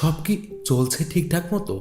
সব কি চলছে ঠিকঠাক মতো?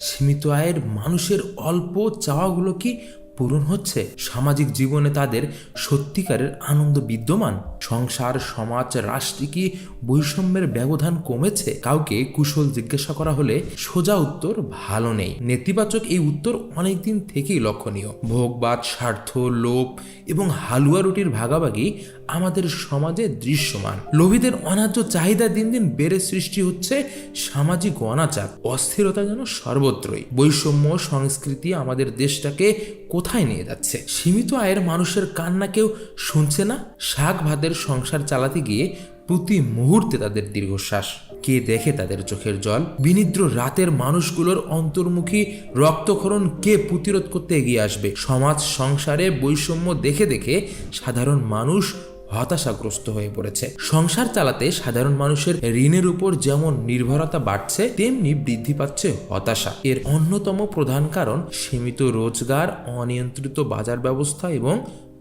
সীমিত আয়ের মানুষের অল্প চাওয়াগুলো কি পূরণ হচ্ছে। সামাজিক জীবনে তাদের সত্যিকারের আনন্দ বিদ্যমান। সংসার, সমাজ, রাষ্ট্রে কি বৈষম্যের ব্যবধান কমেছে? কাউকে কুশল জিজ্ঞাসা করা হলে সোজা উত্তর ভালো নেই। নেতিবাচক এই উত্তর অনেকদিন থেকেই লক্ষণীয়। ভোগবাদ, স্বার্থ, লোভ এবং হালুয়া রুটির ভাগাভাগি আমাদের সমাজে দৃশ্যমান। লোভীদের অন্যায্য চাহিদা দিন দিন বেড়ে সৃষ্টি হচ্ছে সামাজিক অনাচার। অস্থিরতা যেন সর্বত্রই। বৈষম্য, সংস্কৃতি আমাদের দেশটাকে কোথায় নিয়ে যাচ্ছে? সীমিত আয়ের মানুষের কান্না কেউ শুনছে না? শাক ভাতের সংসার চালাতে গিয়ে প্রতি মুহূর্তে তাদের দীর্ঘশ্বাস। কে দেখে তাদের চোখের জল? বিনিদ্র রাতের মানুষগুলোর অন্তর্মুখী রক্তক্ষরণ কে প্রতিরোধ করতে এগিয়ে আসবে? সমাজ সংসারে বৈষম্য দেখে দেখে সাধারণ মানুষ হতাশাগ্রস্ত হয়ে পড়েছে। সংসার চালাতে সাধারণ মানুষের ঋণের উপর যেমন নির্ভরতা বাড়ছে, তেমনি বৃদ্ধি পাচ্ছে হতাশা। এর অন্যতম প্রধান কারণ সীমিত রোজগার, অনিয়ন্ত্রিত বাজার ব্যবস্থা এবং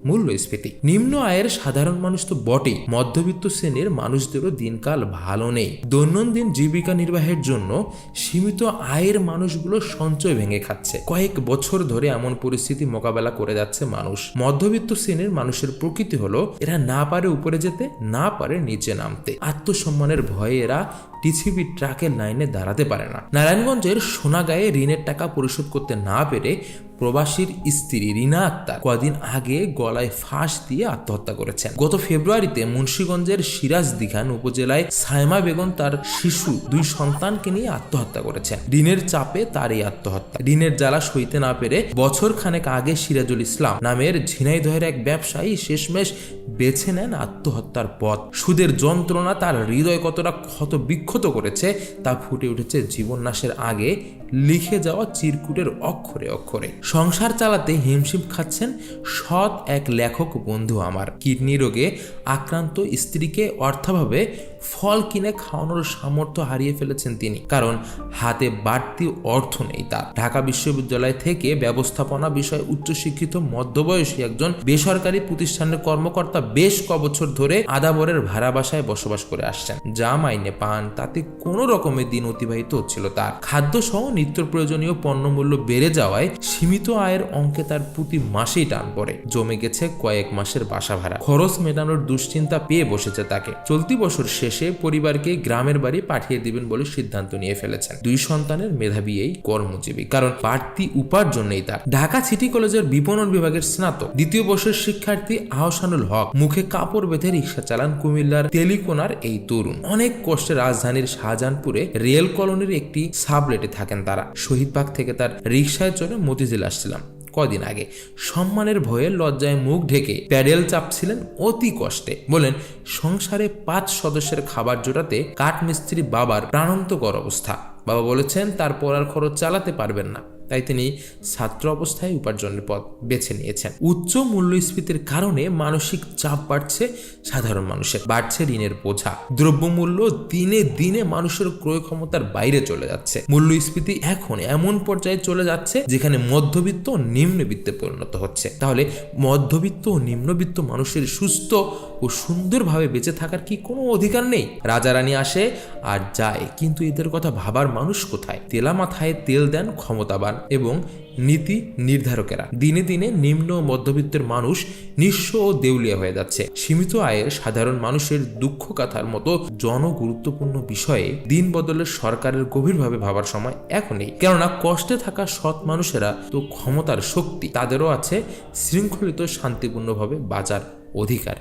মূল্যস্ফীতি নিম্ন আয়ের সাধারণ মানুষ তো বটেই। মধ্যবিত্ত শ্রেণির মানুষদেরও দিনকাল ভালো নেই। দৈনন্দিন জীবিকা নির্বাহের জন্য সীমিত আয়ের মানুষগুলো সঞ্চয় ভেঙে খাচ্ছে। কয়েক বছর ধরে এমন পরিস্থিতি মোকাবেলা করে যাচ্ছে মানুষ। মধ্যবিত্ত শ্রেণির মানুষের প্রকৃতি হলো, এরা না পারে উপরে যেতে, না পারে নিচে নামতে। আত্মসম্মানের ভয়ে এরা টিসিবি ট্রাকের লাইনে দাঁড়াতে পারে না। নারায়ণগঞ্জের সোনাগায়ে ঋণের টাকা পরিশোধ করতে না পেরে প্রবাসীর স্ত্রী রিনা আক্তার কদিন আগে গলায় ফাঁস দিয়ে আত্মহত্যা করেছেন। গত ফেব্রুয়ারিতে মুন্সীগঞ্জের সিরাজ দিঘান উপজেলায় সাইমা বেগম তার শিশু, দুই সন্তানকে নিয়ে আত্মহত্যা করেছেন। ঋণের চাপে তার এই আত্মহত্যা। ঋণের জ্বালা সইতে না পেরে বছর খানেক আগে সিরাজুল ইসলাম নামের ঝিনাইদহের এক ব্যবসায়ী শেষমেশ বেছে নেন আত্মহত্যার পথ। সুদের যন্ত্রণা তার হৃদয় কতটা ক্ষত বিক্ষত করেছে, তা ফুটে উঠেছে জীবননাশের আগে, লিখে যাওয়া চিরকুটের অক্ষরে অক্ষরে। সংসার চালাতে হিমশিম খাচ্ছেন সৎ এক লেখক বন্ধু আমার। কিডনি রোগে আক্রান্ত স্ত্রীকে অর্থাভাবে ফল কিনে খাওয়ানোর সামর্থ্য হারিয়ে ফেলেছেন তিনি, কারণ হাতে বাড়তি অর্থ নেই তার। ঢাকা বিশ্ববিদ্যালয় থেকে ব্যবস্থাপনা বিষয়ে উচ্চশিক্ষিত মধ্যবয়সী একজন বেসরকারি প্রতিষ্ঠানের কর্মকর্তা বেশ কবছর ধরে আদাবরের ভাড়া বাসায় বসবাস করে আসছেন। যা মাইনে পান তাতে কোনো রকমের দিন অতিবাহিত হচ্ছিল। তার খাদ্য সহ নিত্য প্রয়োজনীয় পণ্যমূল্য বেড়ে যাওয়ায় সীমিত আয়ের অঙ্কে তার প্রতি মাসেই টান পড়ে। জমে গেছে কয়েক মাসের বাসা ভাড়া। খরচ মেটানোর দুশ্চিন্তা পেয়ে বসেছে তাকে। চলতি বছর শেষে পরিবারকে গ্রামের বাড়ি পাঠিয়ে দিবেন বলে সিদ্ধান্ত নিয়ে ফেলেছেন। দুই সন্তানের মেধাবী এই কর্মজীবী। কারণ বাড়তি উপার্জন নেই তার। ঢাকা সিটি কলেজের বিপণন বিভাগের স্নাতক। দ্বিতীয় বর্ষের শিক্ষার্থী আহসানুল হক মুখে কাপড় বেঁধে রিক্সা চালান কুমিল্লার তেলিকোনার এই তরুণ। অনেক কষ্টে রাজধানীর শাহজাহানপুরে রেল কলোনির একটি সাবলেটে থাকেন তারা। শহীদবাগ থেকে তার রিক্সায় চড়ে মতিঝিল আসছিলাম কদিন আগে। সম্মানের ভয়ে লজ্জায় মুখ ঢেকে প্যাডেল চাপছিলেন অতি কষ্টে। বলেন, সংসারে পাঁচ সদস্যের খাবার জোটাতে কাঠমিস্ত্রি বাবার প্রাণান্তকর অবস্থা। বাবা বলেছেন, তার পড়ার খরচ চালাতে পারবেন না। তাই তিনি ছাত্র অবস্থায় উপার্জনের পথ বেছে নিয়েছেন। উচ্চ মূল্যস্ফীতির কারণে মানসিক চাপ বাড়ছে সাধারণ মানুষের। বাড়ছে ঋণের বোঝা। দ্রব্যমূল্য দিনে দিনে মানুষের ক্রয় ক্ষমতার বাইরে চলে যাচ্ছে। মূল্যস্ফীতি এখন এমন পর্যায়ে চলে যাচ্ছে যেখানে মধ্যবিত্ত নিম্নবিত্তে পরিণত হচ্ছে। তাহলে মধ্যবিত্ত ও নিম্নবিত্ত মানুষের সুস্থ ও সুন্দরভাবে বেঁচে থাকার কি কোনো অধিকার নেই? রাজা রানী আসে আর যায়, কিন্তু এদের কথা ভাবার মানুষ কোথায়? তেলা মাথায় তেল দেন ক্ষমতাবান এবং নীতি নির্ধারকেরা। দিনে দিনে নিম্ন মধ্যবিত্তের মানুষ নিঃস্ব ও দেউলিয়া হয়ে যাচ্ছে। সীমিত আয়ের সাধারণ মানুষের দুঃখ কাথার মতো জনগুরুত্বপূর্ণ বিষয়ে দিন বদলের সরকারের গভীরভাবে ভাবার সময় এখনই কেননা কষ্টে থাকা সৎ মানুষেরা তো ক্ষমতার শক্তি, তাদেরও আছে শৃঙ্খলিত শান্তিপূর্ণভাবে বাজার অধিকার।